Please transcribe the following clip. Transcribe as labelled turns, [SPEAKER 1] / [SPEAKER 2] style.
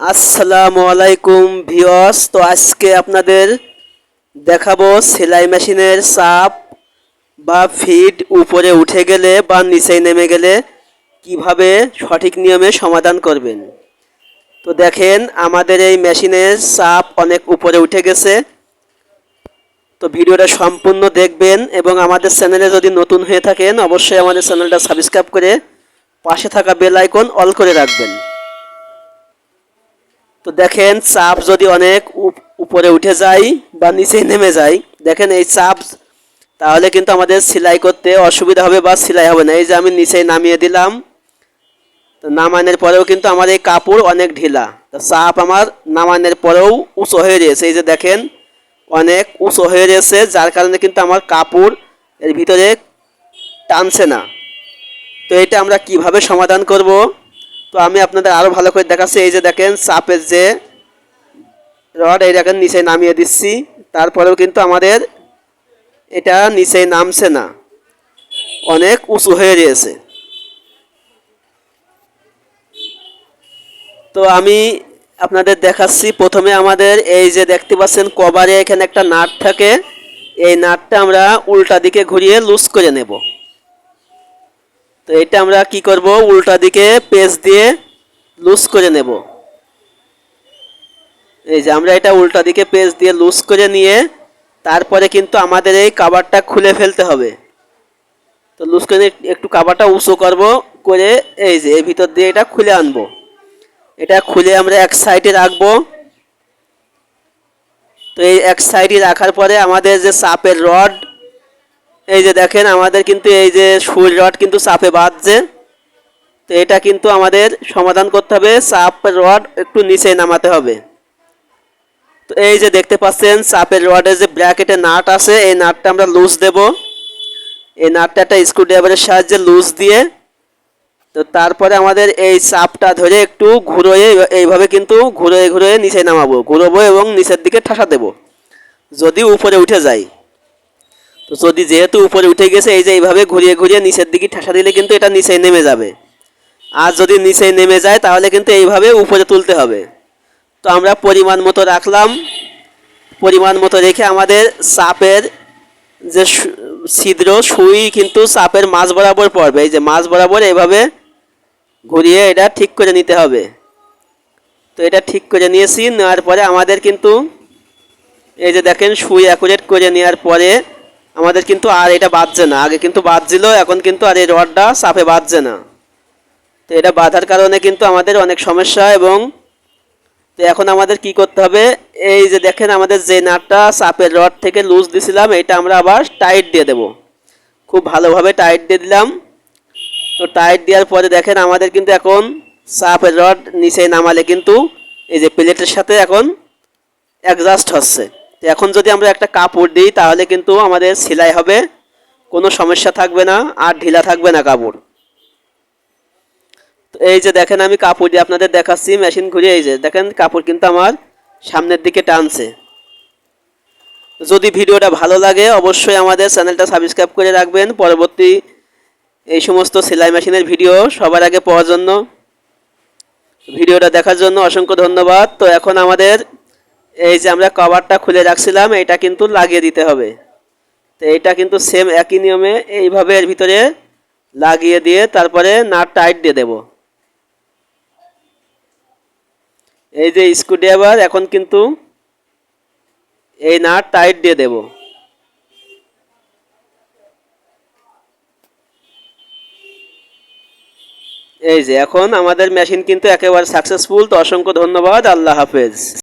[SPEAKER 1] আসসালামু আলাইকুম ভিওস তো আজকে আপনাদের দেখাবো সেলাই মেশিনের চাপ বা ফিড উপরে উঠে গেলে বা নিচে নেমে গেলে কীভাবে সঠিক নিয়মে সমাধান করবেন। তো দেখেন, আমাদের এই মেশিনের চাপ অনেক উপরে উঠে গেছে। তো ভিডিওটা সম্পূর্ণ দেখবেন এবং আমাদের চ্যানেলে যদি নতুন হয়ে থাকেন, অবশ্যই আমাদের চ্যানেলটা সাবস্ক্রাইব করে পাশে থাকা বেল আইকন অল করে রাখবেন। তো দেখেন, চাপ যদি অনেক উপ- উপরে উঠে যায় বা নিচে নেমে যায়, দেখেন এই চাপ, তাহলে কিন্তু আমাদের সেলাই করতে অসুবিধা হবে বা সেলাই হবে না। এই যে আমি নিচে নামিয়ে দিলাম, তো নামানোর পরেও কিন্তু আমার এই কাপড় অনেক ঢিলা। তো চাপ আমার নামানোর পরেও উঁচু হয়ে রয়েছে। এই যে দেখেন, অনেক উঁচু হয়ে রয়েছে, যার কারণে কিন্তু আমার কাপড় এর ভিতরে টানছে না। তো এটা আমরা কীভাবে সমাধান করব? তো আমি আপনাদের আরও ভালো করে দেখাচ্ছি। এই যে দেখেন, সাপের যে রড, এই দেখেন, নিচে নামিয়ে দিচ্ছি। তারপরেও কিন্তু আমাদের এটা নিচে নামছে না। অনেক উঁচু হয়ে রয়েছে তো আমি আপনাদের দেখাচ্ছি, প্রথমে আমাদের এই যে দেখতে পাচ্ছেন, কভারে এখানে একটা নাট থাকে। এই নাটটা আমরা উল্টা দিকে ঘুরিয়ে লুজ করে নেব। তো এটা আমরা কি করব? উল্টা দিকে পেজ দিয়ে লুজ করে নেব। এই যে আমরা এটা উল্টা দিকে পেজ দিয়ে লুজ করে নিয়ে তারপরে কিন্তু আমাদের এই কাবারটা খুলে ফেলতে হবে। তো লুজ করে একটু কাবারটা উঁচু করব করে এই যে এর ভিতর দিয়ে এটা খুলে আনব। এটা খুলে আমরা এক সাইডে রাখব। তো এই এক সাইডে রাখার পরে আমাদের যে চাপের রড এই যে দেখেন, আমাদের কিন্তু এই যে সুই রড কিন্তু চাপে বাঁধছে। তো এটা কিন্তু আমাদের সমাধান করতে হবে। চাপের রড একটু নিচে নামাতে হবে। তো এই যে দেখতে পাচ্ছেন, চাপের রডের যে ব্র্যাকেটের নাট আছে, এই নাটটা আমরা লুজ দেব। এই নাটটা একটা স্ক্রুড্রাইভারের সাহায্যে লুজ দিয়ে, তো তারপরে আমাদের এই চাপটা ধরে একটু ঘুরোয়ে এইভাবে কিন্তু ঘুরোয়ে ঘুরোয়ে নিচে নামাবো। ঘুরোবো এবং নিচের দিকে ঠাসা দেব। যদি উপরে উঠে যায় তো যদি যেহেতু উপরে উঠে গেছে, এই যে এইভাবে ঘুরিয়ে ঘুরিয়ে নিচের দিকে ঠাসা দিলে কিন্তু এটা নিচে নেমে যাবে। আর যদি নিচে নেমে যায়, তাহলে কিন্তু এইভাবে উপরে তুলতে হবে। তো আমরা পরিমাণ মতো রাখলাম। পরিমাণ মতো রেখে আমাদের চাপের যে ছিদ্র, সুই কিন্তু চাপের মাছ বরাবর পড়বে। এই যে মাছ বরাবর এইভাবে ঘুরিয়ে এটা ঠিক করে নিতে হবে। তো এটা ঠিক করে নিয়েছি, নেওয়ার পরে আমাদের কিন্তু এই যে দেখেন সুই অ্যাকুরেট করে নেওয়ার পরে আমাদের কিন্তু আর এটা বাজছে না। আগে কিন্তু বাজছিল, এখন কিন্তু আর এই রডটা চাপে বাজছে না। তো এটা বাঁধার কারণে কিন্তু আমাদের অনেক সমস্যা এবং তো এখন আমাদের কি করতে হবে? এই যে দেখেন আমাদের যে নাটটা চাপের রড থেকে লুজ দিছিলাম, এটা আমরা আবার টাইট দিয়ে দেব। খুব ভালোভাবে টাইট দিয়ে দিলাম। তো টাইট দেওয়ার পরে দেখেন আমাদের কিন্তু এখন সাপের রড নিচে নামালে কিন্তু এই যে প্লেটের সাথে এখন অ্যাডজাস্ট হচ্ছে। তো এখন যদি আমরা একটা কাপড় দিই, তাহলে কিন্তু আমাদের সেলাই হবে। কোনো সমস্যা থাকবে না, আর ঢিলা থাকবে না কাপড়। তো এই যে দেখেন আমি কাপড় দিয়ে আপনাদের দেখাচ্ছি, মেশিন ঘুরিয়ে এই যে দেখেন কাপড় কিন্তু আমার সামনের দিকে টানছে। যদি ভিডিওটা ভালো লাগে, অবশ্যই আমাদের চ্যানেলটা সাবস্ক্রাইব করে রাখবেন। পরবর্তী এই সমস্ত সেলাই মেশিনের ভিডিও সবার আগে পাওয়ার জন্য। ভিডিওটা দেখার জন্য অসংখ্য ধন্যবাদ। তো এখন আমাদের এই যে আমরা কভারটা খুলে রাখছিলাম, এটা কিন্তু লাগিয়ে দিতে হবে। তো এইটা কিন্তু সেম একই নিয়মে এইভাবে এর ভিতরে লাগিয়ে দিয়ে তারপরে নাট টাইট দিয়ে দেব। এই যে স্ক্রুড্রাইভার এখন কিন্তু এই নাট টাইট দিয়ে দেব। এই যে এখন আমাদের মেশিন কিন্তু একেবারে সাকসেসফুল তো অসংখ্য ধন্যবাদ। আল্লাহ হাফেজ।